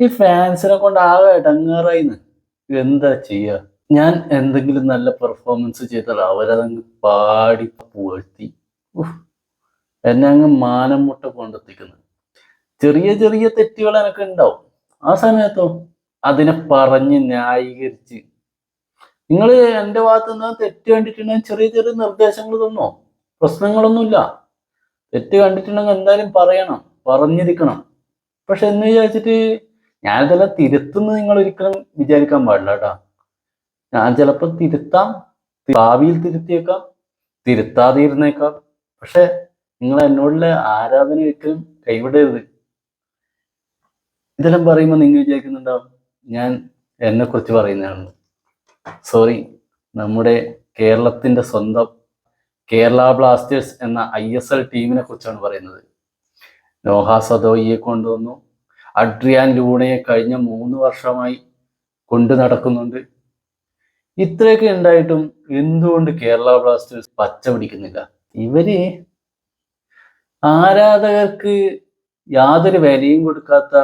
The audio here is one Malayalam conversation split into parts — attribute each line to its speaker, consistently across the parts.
Speaker 1: ഈ ഫാൻസിനെ കൊണ്ട് ആകെ ഇടങ്ങാറായിന്ന്. എന്താ ചെയ്യുക ഞാൻ എന്തെങ്കിലും നല്ല പെർഫോമൻസ് ചെയ്താൽ അവരതങ്ങ് പാടി പുകഴ്ത്തി. എന്നെ അങ്ങ് മാനം മുട്ട കൊണ്ടെത്തിക്കുന്നു ചെറിയ ചെറിയ തെറ്റുകൾ എനിക്ക് ഉണ്ടാവും ആ സമയത്തോ അതിനെ പറഞ്ഞ് ന്യായീകരിച്ച്. നിങ്ങൾ എന്റെ ഭാഗത്ത് നിന്ന് തെറ്റ് കണ്ടിട്ടുണ്ടെങ്കിൽ ചെറിയ ചെറിയ നിർദ്ദേശങ്ങൾ തന്നോ? പ്രശ്നങ്ങളൊന്നുമില്ല. തെറ്റ് കണ്ടിട്ടുണ്ടെങ്കിൽ എന്തായാലും പറയണം. പറഞ്ഞിരിക്കണം. പക്ഷെ എന്ന് വിചാരിച്ചിട്ട് ഞാനിതെല്ലാം തിരുത്തുന്നു നിങ്ങൾ ഒരിക്കലും വിചാരിക്കാൻ പാടില്ല കേട്ടോ. ഞാൻ ചിലപ്പോൾ തിരുത്താം. ഭാവിയിൽ തിരുത്തിയേക്കാം. തിരുത്താതെ ഇരുന്നേക്കാം പക്ഷെ നിങ്ങൾ എന്നോടുള്ള ആരാധന ഒരിക്കലും കൈവിടരുത്. ഇതെല്ലാം പറയുമ്പോൾ നിങ്ങൾ വിചാരിക്കുന്നുണ്ടാവും ഞാൻ എന്നെ കുറിച്ച് പറയുന്നതാണ് സോറി നമ്മുടെ കേരളത്തിന്റെ സ്വന്തം കേരള ബ്ലാസ്റ്റേഴ്സ് എന്ന ഐ എസ് എൽ ടീമിനെ കുറിച്ചാണ് പറയുന്നത്. നോഹ സദോയിയെ കൊണ്ടുവന്നു. അഡ്രിയാൻ ലൂണയെ കഴിഞ്ഞ മൂന്ന് വർഷമായി കൊണ്ടു നടക്കുന്നുണ്ട്. ഇത്രയൊക്കെ ഉണ്ടായിട്ടും എന്തുകൊണ്ട് കേരള ബ്ലാസ്റ്റേഴ്സ് പച്ച പിടിക്കുന്നില്ല? ഇവർ ആരാധകർക്ക് യാതൊരു വിലയും കൊടുക്കാത്ത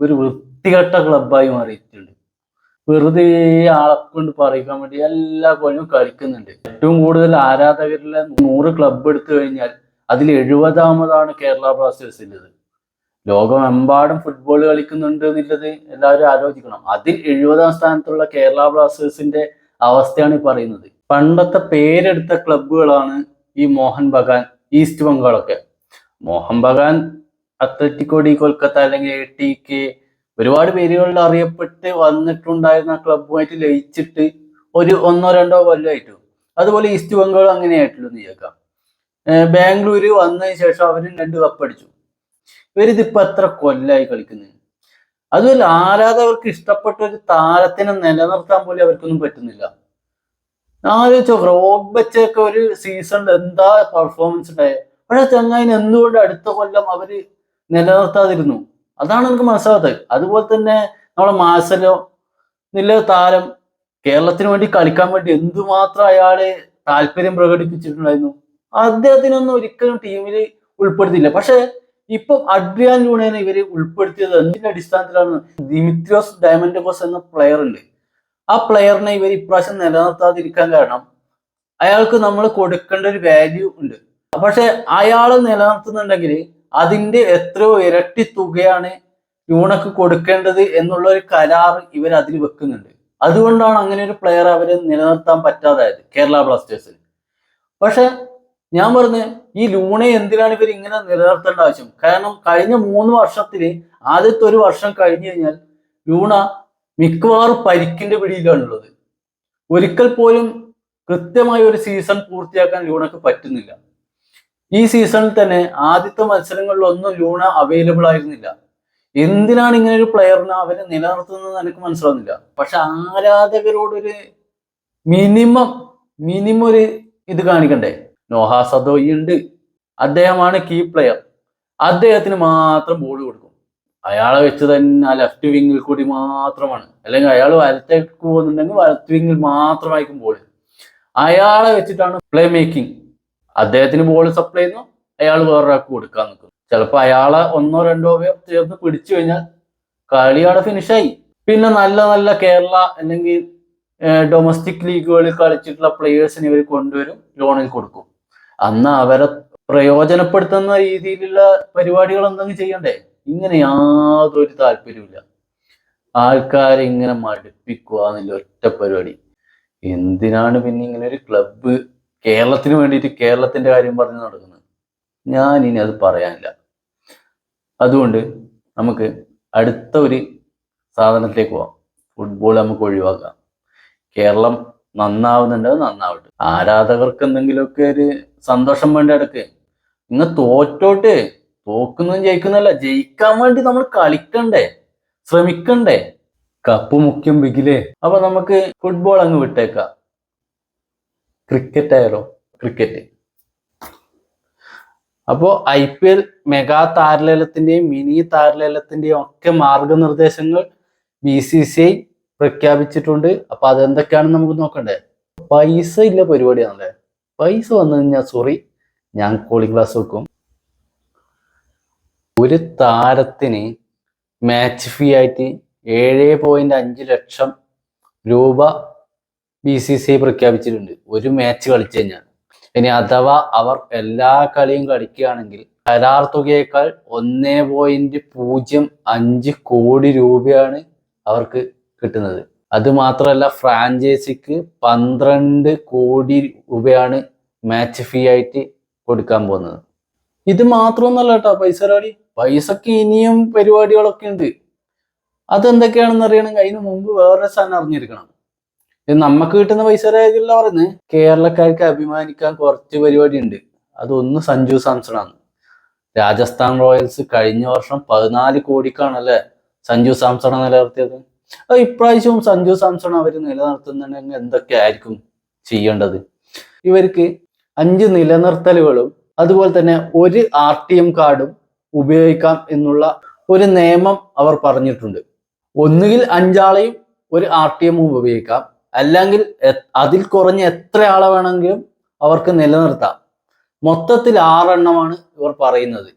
Speaker 1: ഒരു വൃത്തികെട്ട ക്ലബായി മാറിയിട്ടുണ്ട്. വെറുതെ ആളെ കൊണ്ട് പറയിക്കാൻ വേണ്ടി എല്ലാ കൊല്ലവും കളിക്കുന്നുണ്ട്. ഏറ്റവും കൂടുതൽ ആരാധകരിലെ നൂറ് ക്ലബ്ബ് എടുത്തു കഴിഞ്ഞാൽ അതിൽ എഴുപതാമതാണ് കേരള ബ്ലാസ്റ്റേഴ്സിന്റെത്. ലോകമെമ്പാടും ഫുട്ബോൾ കളിക്കുന്നുണ്ട് എന്നുള്ളത് എല്ലാവരും ആലോചിക്കണം. അതിൽ എഴുപതാം സ്ഥാനത്തുള്ള കേരള ബ്ലാസ്റ്റേഴ്സിന്റെ അവസ്ഥയാണ് ഈ പറയുന്നത്. പണ്ടത്തെ പേരെടുത്ത ക്ലബുകളാണ് ഈ മോഹൻ ബഗാൻ ഈസ്റ്റ് ബംഗാളൊക്കെ മോഹൻ ബഗാൻ അത്ലറ്റിക്കോ ഡി കൊൽക്കത്ത അല്ലെങ്കിൽ എ ടി കെ ഒരുപാട് പേരുകളിൽ അറിയപ്പെട്ട് വന്നിട്ടുണ്ടായിരുന്ന ക്ലബ്ബുമായിട്ട് ലയിച്ചിട്ട് ഒരു ഒന്നോ രണ്ടോ കൊല്ലമായിട്ടു അതുപോലെ ഈസ്റ്റ് ബംഗാൾ അങ്ങനെയായിട്ടുള്ളൂ എന്ന് ചോദിക്കാം ബാംഗ്ലൂര് വന്നതിന് ശേഷം അവരും രണ്ട് കപ്പ് ഇവരിതിപ്പോ എത്ര കൊല്ലായി കളിക്കുന്നത് അതുമല്ല ആരാധകർക്ക് ഇഷ്ടപ്പെട്ട ഒരു താരത്തിനെ നിലനിർത്താൻ പോലും അവർക്കൊന്നും പറ്റുന്നില്ല. ആലോചിച്ചോ റോബച്ചൊക്കെ ഒരു സീസണിൽ എന്താ പെർഫോമൻസ് ഉണ്ടായത് പക്ഷെ ചങ്ങായിന് എന്തുകൊണ്ട് അടുത്ത കൊല്ലം അവർ നിലനിർത്താതിരുന്നു? അതാണ് എനിക്ക് മനസ്സിലാകാത്തത് അതുപോലെ തന്നെ നമ്മളെ മാസലോ നില താരം കേരളത്തിന് വേണ്ടി കളിക്കാൻ വേണ്ടി എന്തുമാത്രം അയാൾ താല്പര്യം പ്രകടിപ്പിച്ചിട്ടുണ്ടായിരുന്നു? അദ്ദേഹത്തിനൊന്നും ഒരിക്കലും ടീമിൽ ഉൾപ്പെടുത്തിയില്ല. പക്ഷെ ഇപ്പം അഡ്രിയാൻ ലൂണേനെ ഇവർ ഉൾപ്പെടുത്തിയത് എന്തിന്റെ അടിസ്ഥാനത്തിലാണ്? ദിമിത്രിയോസ് ഡയമൻഡോസ് എന്ന പ്ലെയർ ഉണ്ട് ആ പ്ലെയറിനെ ഇവർ ഇപ്രാവശ്യം നിലനിർത്താതിരിക്കാൻ കാരണം അയാൾക്ക് നമ്മൾ കൊടുക്കേണ്ട ഒരു വാല്യൂ ഉണ്ട്. പക്ഷെ അയാൾ നിലനിർത്തുന്നുണ്ടെങ്കിൽ അതിന്റെ എത്രയോ ഇരട്ടി തുകയാണ് ലൂണക്ക് കൊടുക്കേണ്ടത് എന്നുള്ള ഒരു കരാർ ഇവർ അതിൽ വെക്കുന്നുണ്ട്. അതുകൊണ്ടാണ് അങ്ങനെ ഒരു പ്ലെയർ അവരെ നിലനിർത്താൻ പറ്റാതായത് കേരള ബ്ലാസ്റ്റേഴ്സിന്. പക്ഷെ ഞാൻ പറഞ്ഞു ഈ ലൂണെ എന്തിനാണ് ഇവർ ഇങ്ങനെ നിലനിർത്തേണ്ട ആവശ്യം? കാരണം കഴിഞ്ഞ മൂന്ന് വർഷത്തിൽ ആദ്യത്തെ ഒരു വർഷം കഴിഞ്ഞു കഴിഞ്ഞാൽ ലൂണ മിക്കവാറും പരിക്കിന്റെ പിടിയിലാണുള്ളത്. ഒരിക്കൽ പോലും കൃത്യമായ ഒരു സീസൺ പൂർത്തിയാക്കാൻ ലൂണക്ക് പറ്റുന്നില്ല. ഈ സീസണിൽ തന്നെ ആദ്യത്തെ മത്സരങ്ങളിലൊന്നും ലൂണ അവൈലബിൾ ആയിരുന്നില്ല. എന്തിനാണ് ഇങ്ങനെ ഒരു പ്ലെയറിനെ അവരെ നിലനിർത്തുന്നത് എനിക്ക് മനസ്സിലാവുന്നില്ല. പക്ഷെ ആരാധകരോടൊരു മിനിമം മിനിമം ഒരു ഇത് കാണിക്കണ്ടേ? നോഹ സദോയി ഉണ്ട്. അദ്ദേഹമാണ് കീ പ്ലെയർ അദ്ദേഹത്തിന് മാത്രം ബോൾ കൊടുക്കും. അയാളെ വെച്ച് തന്നെ ആ ലെഫ്റ്റ് വിങ്ങിൽ കൂടി മാത്രമാണ്. അല്ലെങ്കിൽ അയാൾ വലത്തേക്ക് പോകുന്നുണ്ടെങ്കിൽ വലത്ത് വിങ്ങിൽ മാത്രമായിരിക്കും ബോൾ അയാളെ വെച്ചിട്ടാണ് പ്ലേ മേക്കിംഗ് അദ്ദേഹത്തിന് ബോൾ സപ്ലൈ ചെയ്യുന്നു. അയാൾ വേറൊരാൾക്ക് കൊടുക്കാൻ നിൽക്കുന്നു. ചിലപ്പോൾ അയാളെ ഒന്നോ രണ്ടോ പേർ ചേർന്ന് പിടിച്ചു കഴിഞ്ഞാൽ കളി അവിടെ ഫിനിഷായി പിന്നെ നല്ല നല്ല കേരള അല്ലെങ്കിൽ ഡൊമസ്റ്റിക് ലീഗുകളിൽ കളിച്ചിട്ടുള്ള പ്ലെയേഴ്സിനെ ഇവർ കൊണ്ടുവരും. ലോണിൽ കൊടുക്കും. അന്ന് അവരെ പ്രയോജനപ്പെടുത്തുന്ന രീതിയിലുള്ള പരിപാടികൾ എന്തെങ്കിലും ചെയ്യണ്ടേ? ഇങ്ങനെ യാതൊരു താല്പര്യമില്ല ആൾക്കാരെ ഇങ്ങനെ മടുപ്പിക്കുക എന്നുള്ള ഒറ്റ പരിപാടി. എന്തിനാണ് പിന്നെ ഇങ്ങനെ ഒരു ക്ലബ്ബ് കേരളത്തിന് വേണ്ടിയിട്ട് കേരളത്തിന്റെ കാര്യം പറഞ്ഞു നടക്കുന്നത്? ഞാൻ ഇനി അത് പറയാനില്ല. അതുകൊണ്ട് നമുക്ക് അടുത്ത ഒരു സാധനത്തിലേക്ക് പോവാം. ഫുട്ബോൾ നമുക്ക് ഒഴിവാക്കാം. കേരളം നന്നാവുന്നുണ്ട് നന്നാവട്ടെ. ആരാധകർക്ക് എന്തെങ്കിലുമൊക്കെ ഒരു സന്തോഷം വേണ്ട ഇടയ്ക്ക് ഇങ്ങ് തോറ്റോട്ട് തോക്കുന്നതും ജയിക്കുന്നല്ല ജയിക്കാൻ വേണ്ടി നമ്മൾ കളിക്കണ്ടേ ശ്രമിക്കണ്ടേ. കപ്പ് മുഖ്യം ബിഗിലേ അപ്പൊ നമുക്ക് ഫുട്ബോൾ അങ്ങ് വിട്ടേക്കാം. ക്രിക്കറ്റ് ആയാലോ? ക്രിക്കറ്റ് അപ്പോൾ ഐ പി എൽ മെഗാ താരലേലത്തിന്റെയും മിനി താരലേലത്തിന്റെയും ഒക്കെ മാർഗനിർദ്ദേശങ്ങൾ ബി സി സി ഐ പ്രഖ്യാപിച്ചിട്ടുണ്ട്. അപ്പൊ അതെന്തൊക്കെയാണെന്ന് നമുക്ക് നോക്കണ്ടേ? പൈസ ഇല്ല പരിപാടിയാണല്ലേ? പൈസ വന്നു കഴിഞ്ഞാൽ സോറി ഞാൻ കോളിംഗ് ക്ലാസ് വെക്കും. ഒരു താരത്തിന് മാച്ച് ഫീ ആയിട്ട് ഏഴ് പോയിന്റ് അഞ്ച് ലക്ഷം രൂപ ബി സി സി പ്രഖ്യാപിച്ചിട്ടുണ്ട്. ഒരു മാച്ച് കളിച്ചു കഴിഞ്ഞാൽ. ഇനി അഥവാ അവർ എല്ലാ കളിയും കളിക്കുകയാണെങ്കിൽ കരാർ തുകയേക്കാൾ ഒന്നേ പോയിന്റ് പൂജ്യം അഞ്ച് കോടി രൂപയാണ് അവർക്ക് കിട്ടുന്നത്. അത് മാത്രമല്ല ഫ്രാഞ്ചൈസിക്ക് പന്ത്രണ്ട് കോടി രൂപയാണ് മാച്ച് ഫീ ആയിട്ട് കൊടുക്കാൻ പോകുന്നത്. ഇത് മാത്രമൊന്നല്ല കേട്ടോ പൈസ പരിപാടി. പൈസക്ക് ഇനിയും പരിപാടികളൊക്കെ ഉണ്ട്. അതെന്തൊക്കെയാണെന്ന് അറിയണമെങ്കിൽ അതിന് മുമ്പ് വേറൊരു സാധനം അറിഞ്ഞിരിക്കണം. ഇത് നമുക്ക് കിട്ടുന്ന പൈസ കാര്യമല്ല പറയുന്നത്? കേരളക്കാർക്ക് അഭിമാനിക്കാൻ കുറച്ച് പരിപാടി ഉണ്ട് അതൊന്ന് സഞ്ജു സാംസണാണ്. രാജസ്ഥാൻ റോയൽസ് കഴിഞ്ഞ വർഷം പതിനാല് കോടിക്കാണല്ലേ സഞ്ജു സാംസണ നിലനിർത്തിയത്? ഇപ്രാവശ്യവും സഞ്ജു സാംസൺ അവർ നിലനിർത്തുന്നുണ്ടെങ്കിൽ എന്തൊക്കെ ആയിരിക്കും ചെയ്യേണ്ടത്? ഇവർക്ക് അഞ്ച് നിലനിർത്തലുകളും അതുപോലെ തന്നെ ഒരു ആർ ടി എം കാർഡും ഉപയോഗിക്കാം എന്നുള്ള ഒരു നിയമം അവർ പറഞ്ഞിട്ടുണ്ട്. ഒന്നുകിൽ അഞ്ചാളെയും ഒരു ആർ ടി എമ്മും ഉപയോഗിക്കാം. അല്ലെങ്കിൽ അതിൽ കുറഞ്ഞ എത്ര ആളെ വേണമെങ്കിലും അവർക്ക് നിലനിർത്താം. മൊത്തത്തിൽ ആറെണ്ണമാണ് ഇവർ പറയുന്നത്.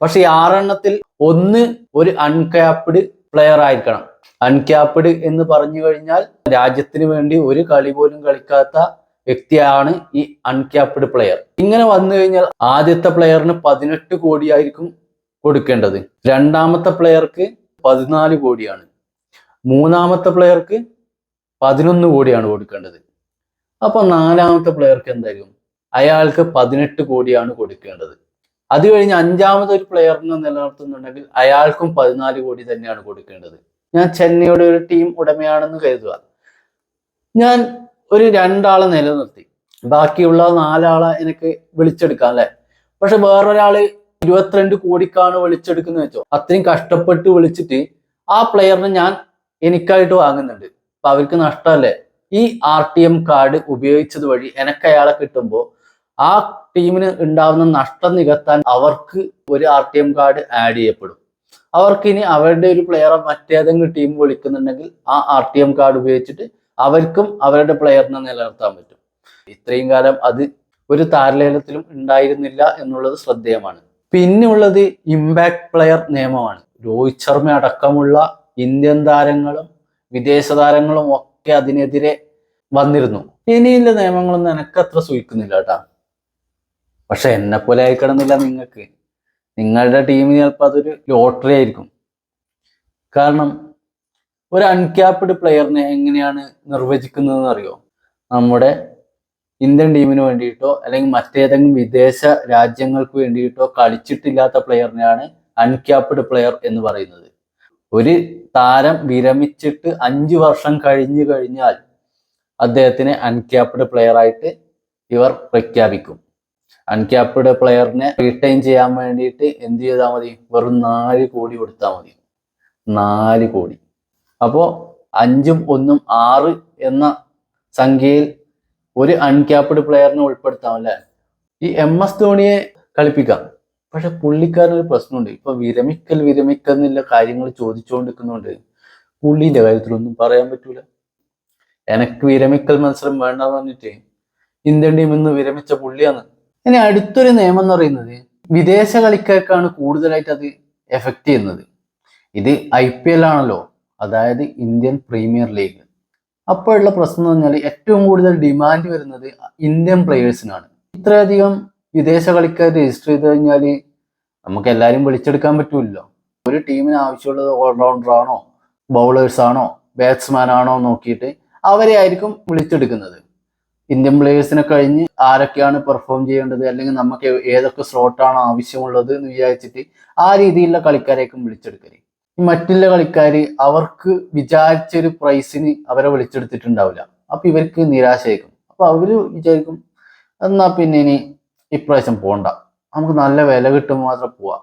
Speaker 1: പക്ഷെ ഈ ആറെണ്ണത്തിൽ ഒന്ന് ഒരു അൺക്യാപ്ഡ് പ്ലെയർ ആയിരിക്കണം. അൺക്യാപ്ഡ് എന്ന് പറഞ്ഞു കഴിഞ്ഞാൽ രാജ്യത്തിന് വേണ്ടി ഒരു കളി പോലും കളിക്കാത്ത വ്യക്തിയാണ് ഈ അൺക്യാപ്ഡ് പ്ലെയർ ഇങ്ങനെ വന്നു കഴിഞ്ഞാൽ ആദ്യത്തെ പ്ലെയറിന് പതിനെട്ട് കോടിയായിരിക്കും കൊടുക്കേണ്ടത്. രണ്ടാമത്തെ പ്ലെയർക്ക് പതിനാല് കോടിയാണ്. മൂന്നാമത്തെ പ്ലെയർക്ക് പതിനൊന്ന് കോടിയാണ് കൊടുക്കേണ്ടത്. അപ്പൊ നാലാമത്തെ പ്ലെയർക്ക് എന്തായിരിക്കും? അയാൾക്ക് പതിനെട്ട് കോടിയാണ് കൊടുക്കേണ്ടത്. അത് കഴിഞ്ഞ് അഞ്ചാമത്തെ ഒരു പ്ലെയറിനെ നിലനിർത്തുന്നുണ്ടെങ്കിൽ അയാൾക്കും പതിനാല് കോടി തന്നെയാണ് കൊടുക്കേണ്ടത്. ഞാൻ ചെന്നൈയുടെ ഒരു ടീം ഉടമയാണെന്ന് കരുതുക. ഞാൻ ഒരു രണ്ടാളെ നിലനിർത്തി. ബാക്കിയുള്ള നാലാളെ എനിക്ക് വിളിച്ചെടുക്കാം അല്ലെ? പക്ഷെ വേറൊരാൾ ഇരുപത്തിരണ്ട് കോടിക്കാണ് വിളിച്ചെടുക്കുന്നത് വെച്ചോ. അത്രയും കഷ്ടപ്പെട്ട് വിളിച്ചിട്ട് ആ പ്ലെയറിനെ ഞാൻ എനിക്കായിട്ട് വാങ്ങുന്നുണ്ട്. അപ്പൊ അവർക്ക് നഷ്ടമല്ലേ? ഈ ആർ ടി എം കാർഡ് ഉപയോഗിച്ചത് വഴി എനിക്ക് അയാളെ കിട്ടുമ്പോൾ ആ ടീമിന് ഉണ്ടാവുന്ന നഷ്ടം നികത്താൻ അവർക്ക് ഒരു R T M card add ചെയ്യപ്പെടും. അവർക്ക് ഇനി അവരുടെ ഒരു പ്ലെയറെ മറ്റേതെങ്കിലും ടീം വിളിക്കുന്നുണ്ടെങ്കിൽ ആ ആർ ടി എം കാർഡ് ഉപയോഗിച്ചിട്ട് അവർക്കും അവരുടെ പ്ലെയറിനെ നിലനിർത്താൻ പറ്റും. ഇത്രയും കാലം അത് ഒരു താരലേലത്തിലും ഉണ്ടായിരുന്നില്ല എന്നുള്ളത് ശ്രദ്ധേയമാണ്. പിന്നെയുള്ളത് ഇമ്പാക്ട് പ്ലെയർ നിയമമാണ്. രോഹിത് ശർമ്മ അടക്കമുള്ള ഇന്ത്യൻ താരങ്ങളും വിദേശ താരങ്ങളും ഒക്കെ അതിനെതിരെ വന്നിരുന്നു. ഇനിയുള്ള നിയമങ്ങളൊന്നും എനിക്ക് അത്ര സൂക്ഷിക്കുന്നില്ല കേട്ടാ. പക്ഷെ എന്നെ പോലെ ആയിക്കണമെന്നില്ല നിങ്ങൾക്ക്. നിങ്ങളുടെ ടീമിന് ചിലപ്പോൾ അതൊരു ലോട്ടറി ആയിരിക്കും. കാരണം ഒരു അൺക്യാപ്ഡ് പ്ലെയറിനെ എങ്ങനെയാണ് നിർവചിക്കുന്നതെന്ന് അറിയോ? നമ്മുടെ ഇന്ത്യൻ ടീമിന് വേണ്ടിയിട്ടോ അല്ലെങ്കിൽ മറ്റേതെങ്കിലും വിദേശ രാജ്യങ്ങൾക്ക് വേണ്ടിയിട്ടോ കളിച്ചിട്ടില്ലാത്ത പ്ലെയറിനെയാണ് അൺക്യാപ്ഡ് പ്ലെയർ എന്ന് പറയുന്നത്. ഒരു താരം വിരമിച്ചിട്ട് അഞ്ച് വർഷം കഴിഞ്ഞു കഴിഞ്ഞാൽ അദ്ദേഹത്തിനെ അൺക്യാപ്ഡ് പ്ലെയർ ആയിട്ട് ഇവർ പ്രഖ്യാപിക്കും. അൺക്യാപ്ഡ് പ്ലെയറിനെ റീറ്റൈൻ ചെയ്യാൻ വേണ്ടിയിട്ട് എന്ത് ചെയ്താൽ മതി? വെറും നാല് കോടി കൊടുത്താൽ മതി. നാല് കോടി. അപ്പോ അഞ്ചും ഒന്നും ആറ് എന്ന സംഖ്യയിൽ ഒരു അൺക്യാപ്ഡ് പ്ലെയറിനെ ഉൾപ്പെടുത്താം അല്ലേ? ഈ എം എസ് ധോണിയെ കളിപ്പിക്കാം. പക്ഷെ പുള്ളിക്കാരനൊരു പ്രശ്നമുണ്ട്. ഇപ്പൊ വിരമിക്കൽ വിരമിക്കൽ എന്നുള്ള കാര്യങ്ങൾ ചോദിച്ചുകൊണ്ടിരിക്കുന്നുണ്ട്. പുള്ളിന്റെ കാര്യത്തിലൊന്നും പറയാൻ പറ്റൂല. എനക്ക് വിരമിക്കൽ മത്സരം വേണ്ടെന്ന് പറഞ്ഞിട്ട് ഇന്ത്യൻ ടീം ഇന്ന് വിരമിച്ച പുള്ളിയാണ്. ഇനി അടുത്തൊരു നിയമം എന്ന് പറയുന്നത് വിദേശ കളിക്കാർക്കാണ് കൂടുതലായിട്ട് അത് എഫക്റ്റ് ചെയ്യുന്നത്. ഇത് ഐ പി എൽ ആണല്ലോ. അതായത് ഇന്ത്യൻ പ്രീമിയർ ലീഗ്. അപ്പോഴുള്ള പ്രശ്നം എന്ന് പറഞ്ഞാൽ ഏറ്റവും കൂടുതൽ ഡിമാൻഡ് വരുന്നത് ഇന്ത്യൻ പ്ലെയേഴ്സിനാണ് ഇത്രയധികം വിദേശ കളിക്കാർ രജിസ്റ്റർ ചെയ്ത് കഴിഞ്ഞാൽ നമുക്ക് എല്ലാവരും വിളിച്ചെടുക്കാൻ പറ്റൂല്ലോ ഒരു ടീമിന് ആവശ്യമുള്ളത് ഓൾറൗണ്ടർ ആണോ? ബൗളേഴ്സ് ആണോ? ബാറ്റ്സ്മാൻ ആണോ നോക്കിയിട്ട് അവരെ ആയിരിക്കും വിളിച്ചെടുക്കുന്നത്. ഇന്ത്യൻ പ്ലേയേഴ്സിനെ കഴിഞ്ഞ് ആരൊക്കെയാണ് പെർഫോം ചെയ്യേണ്ടത്? അല്ലെങ്കിൽ നമുക്ക് ഏതൊക്കെ സ്ലോട്ടാണ് ആവശ്യമുള്ളത് എന്ന് വിചാരിച്ചിട്ട് ആ രീതിയിലുള്ള കളിക്കാരേക്കും വിളിച്ചെടുക്കൽ. മറ്റുള്ള കളിക്കാർ അവർക്ക് വിചാരിച്ചൊരു പ്രൈസിന് അവരെ വിളിച്ചെടുത്തിട്ടുണ്ടാവില്ല. അപ്പൊ ഇവർക്ക് നിരാശയായിരിക്കും. അപ്പൊ അവർ വിചാരിക്കും എന്നാ പിന്നെ ഇനി ഇപ്രാവശ്യം പോണ്ട. നമുക്ക് നല്ല വില കിട്ടുമ്പോൾ മാത്രം പോവാം.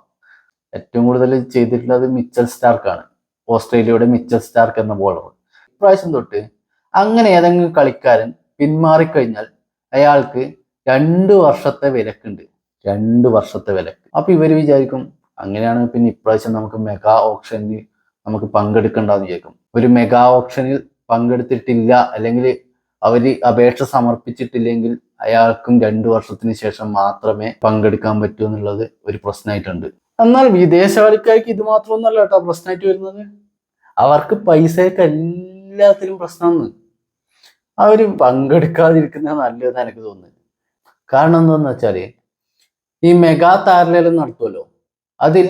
Speaker 1: ഏറ്റവും കൂടുതൽ ചെയ്തിട്ടുള്ളത് മിച്ചൽ സ്റ്റാർക്കാണ് ഓസ്ട്രേലിയയുടെ മിച്ചൽ സ്റ്റാർക്ക് എന്ന ബോളർ ഇപ്രാവശ്യം തൊട്ട് അങ്ങനെ ഏതെങ്കിലും കളിക്കാരൻ പിന്മാറിക്കഴിഞ്ഞാൽ അയാൾക്ക് രണ്ട് വർഷത്തെ വിലക്കുണ്ട്. രണ്ട് വർഷത്തെ വിലക്ക്. അപ്പൊ ഇവർ വിചാരിക്കും അങ്ങനെയാണെങ്കിൽ പിന്നെ ഇപ്രാവശ്യം നമുക്ക് മെഗാ ഓപ്ഷനിൽ നമുക്ക് പങ്കെടുക്കണ്ടെന്ന് വിചാരിക്കും. ഒരു മെഗാ ഓപ്ഷനിൽ പങ്കെടുത്തിട്ടില്ല അല്ലെങ്കിൽ അവർ അപേക്ഷ സമർപ്പിച്ചിട്ടില്ലെങ്കിൽ അയാൾക്കും രണ്ടു വർഷത്തിന് ശേഷം മാത്രമേ പങ്കെടുക്കാൻ പറ്റൂ എന്നുള്ളത് ഒരു പ്രശ്നമായിട്ടുണ്ട്. എന്നാൽ വിദേശവാളിക്കാർക്ക് ഇത് മാത്രമൊന്നല്ല കേട്ടോ പ്രശ്നമായിട്ട് വരുന്നത്. അവർക്ക് പൈസയൊക്കെ എല്ലാത്തിനും പ്രശ്നമാണ്. അവർ പങ്കെടുക്കാതിരിക്കുന്ന നല്ലതെന്ന് എനിക്ക് തോന്നുന്നു. കാരണം എന്താണെന്ന് വെച്ചാൽ ഈ മെഗാ താരലേലം നടത്തുമല്ലോ അതിൽ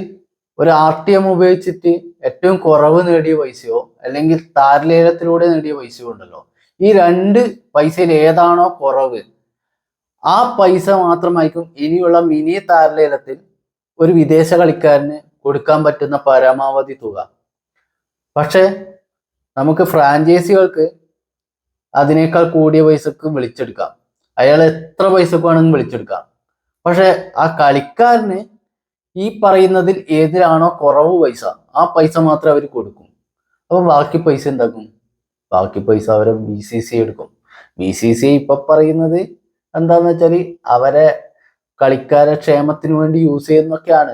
Speaker 1: ഒരു ആർ ടി എം ഉപയോഗിച്ചിട്ട് ഏറ്റവും കുറവ് നേടിയ പൈസയോ അല്ലെങ്കിൽ താരലേലത്തിലൂടെ നേടിയ പൈസയോ ഉണ്ടല്ലോ. ഈ രണ്ട് പൈസയിൽ ഏതാണോ കുറവ് ആ പൈസ മാത്രമായിരിക്കും ഇനിയുള്ള മിനി താരലേലത്തിൽ ഒരു വിദേശ കളിക്കാരന് കൊടുക്കാൻ പറ്റുന്ന പരമാവധി തുക. പക്ഷേ നമുക്ക് ഫ്രാഞ്ചൈസികൾക്ക് അതിനേക്കാൾ കൂടിയ പൈസക്ക് വിളിച്ചെടുക്കാം. അയാൾ എത്ര പൈസക്ക് വേണമെങ്കിൽ വിളിച്ചെടുക്കാം. പക്ഷെ ആ കളിക്കാരന് ഈ പറയുന്നതിൽ ഏതിലാണോ കുറവ് പൈസ ആ പൈസ മാത്രം അവർ കൊടുക്കും. അപ്പൊ ബാക്കി പൈസ എന്താക്കും? ബാക്കി പൈസ അവരെ ബി സി സി എടുക്കും. ബി സി സി ഇപ്പൊ പറയുന്നത് എന്താന്ന് വെച്ചാൽ അവരെ കളിക്കാരെ ക്ഷേമത്തിന് വേണ്ടി യൂസ് ചെയ്യുന്നൊക്കെയാണ്.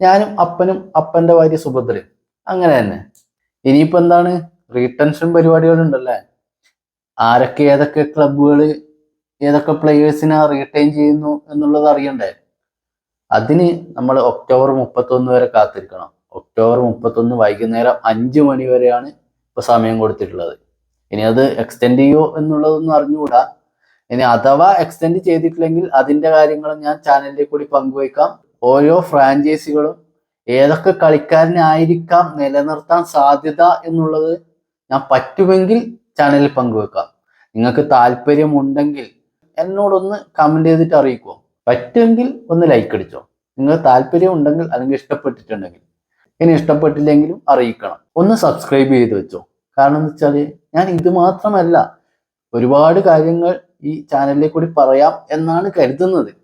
Speaker 1: ഞാനും അപ്പനും അപ്പന്റെ ഭാര്യ സുഭദ്രയും. അങ്ങനെ തന്നെ. ഇനിയിപ്പോ എന്താണ്? റീടെൻഷൻ പരിപാടികൾ ഉണ്ടല്ലേ ആരൊക്കെ ഏതൊക്കെ ക്ലബുകൾ ഏതൊക്കെ പ്ലെയേഴ്സിനെ റീറ്റെയിൻ ചെയ്യുന്നു എന്നുള്ളത് അറിയണ്ടേ? അതിന് നമ്മൾ ഒക്ടോബർ മുപ്പത്തൊന്ന് വരെ കാത്തിരിക്കണം. ഒക്ടോബർ മുപ്പത്തൊന്ന് വൈകുന്നേരം അഞ്ച് മണി വരെയാണ് ഇപ്പൊ സമയം കൊടുത്തിട്ടുള്ളത്. ഇനി അത് എക്സ്റ്റെൻഡ് ചെയ്യോ എന്നുള്ളതൊന്നും അറിഞ്ഞുകൂടാ. ഇനി അഥവാ എക്സ്റ്റെൻഡ് ചെയ്തിട്ടില്ലെങ്കിൽ അതിന്റെ കാര്യങ്ങളും ഞാൻ ചാനലിൽ കൂടി പങ്കുവയ്ക്കാം. ഓരോ ഫ്രാഞ്ചൈസികളും ഏതൊക്കെ കളിക്കാരനായിരിക്കാം നിലനിർത്താൻ സാധ്യത എന്നുള്ളത് ഞാൻ പറ്റുമെങ്കിൽ ചാനലിൽ പങ്കുവെക്കാം. നിങ്ങൾക്ക് താല്പര്യമുണ്ടെങ്കിൽ എന്നോടൊന്ന് കമന്റ് ചെയ്തിട്ട് അറിയിക്കുക പറ്റുമെങ്കിൽ ഒന്ന് ലൈക്ക് അടിച്ചോ. നിങ്ങൾ താല്പര്യം ഉണ്ടെങ്കിൽ അല്ലെങ്കിൽ ഇഷ്ടപ്പെട്ടിട്ടുണ്ടെങ്കിൽ. ഇനി ഇഷ്ടപ്പെട്ടില്ലെങ്കിലും അറിയിക്കണം. ഒന്ന് സബ്സ്ക്രൈബ് ചെയ്ത് വെച്ചോ. കാരണം എന്ന് വെച്ചാൽ ഞാൻ ഇത് മാത്രമല്ല ഒരുപാട് കാര്യങ്ങൾ ഈ ചാനലിൽ കൂടി പറയാം എന്നാണ് കരുതുന്നത്.